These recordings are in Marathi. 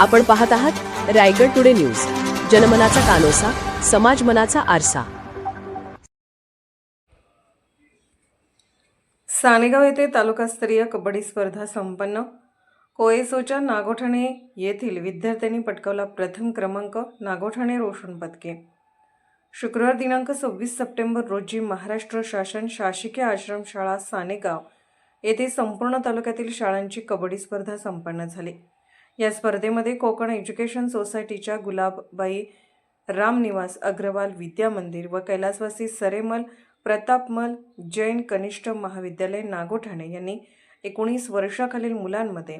आपण पाहत आहात रायगड टुडे न्यूज. जनमनाचा कानोसा समाज मनाचा आरसा. सानेगाव येथे तालुकास्तरीय कबड्डी स्पर्धा संपन्न. कोएसोच्या नागोठाणे येथील विद्यार्थ्यांनी पटकावला प्रथम क्रमांक नागोठाणे रोशन पदके. शुक्रवार दिनांक सव्वीस सप्टेंबर रोजी महाराष्ट्र शासन शासकीय आश्रमशाळा सानेगाव येथे संपूर्ण तालुक्यातील शाळांची कबड्डी स्पर्धा संपन्न झाली. या स्पर्धेमध्ये कोकण एज्युकेशन सोसायटीच्या गुलाबबाई रामनिवास अग्रवाल विद्या मंदिर व कैलासवासी सरेमल प्रतापमल जैन कनिष्ठ महाविद्यालय नागोठाणे यांनी एकोणीस वर्षाखालील मुलांमध्ये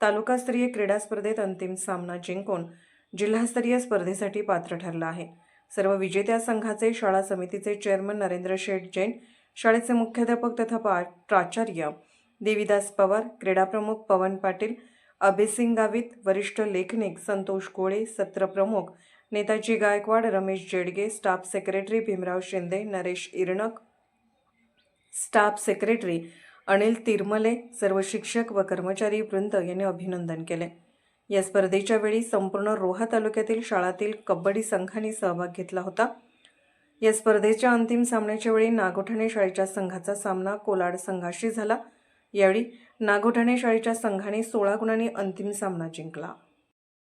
तालुकास्तरीय क्रीडा स्पर्धेत अंतिम सामना जिंकून जिल्हास्तरीय स्पर्धेसाठी पात्र ठरला आहे. सर्व विजेत्या संघाचे शाळा समितीचे चेअरमन नरेंद्र शेठ जैन शाळेचे मुख्याध्यापक तथा पा प्राचार्य देवीदास पवार क्रीडाप्रमुख पवन पाटील अभेसिंगावीत वरिष्ठ लेखनिक Santosh Kole सत्रप्रमुख Netaji Gaikwad Ramesh Jedge staff secretary Bhimrao Shinde Naresh Irnak staff secretary Anil Tirmale सर्व शिक्षक व कर्मचारी वृंद यांनी अभिनंदन केले. या स्पर्धेच्या वेळी संपूर्ण रोहा तालुक्यातील शाळातील कबड्डी संघांनी सहभाग घेतला होता. या स्पर्धेच्या अंतिम सामन्याच्या वेळी नागोठाणे शाळेच्या संघाचा सामना कोलाड संघाशी झाला. यावेळी नागोठाणे शाळेच्या संघाने सोळा गुणांनी अंतिम सामना जिंकला.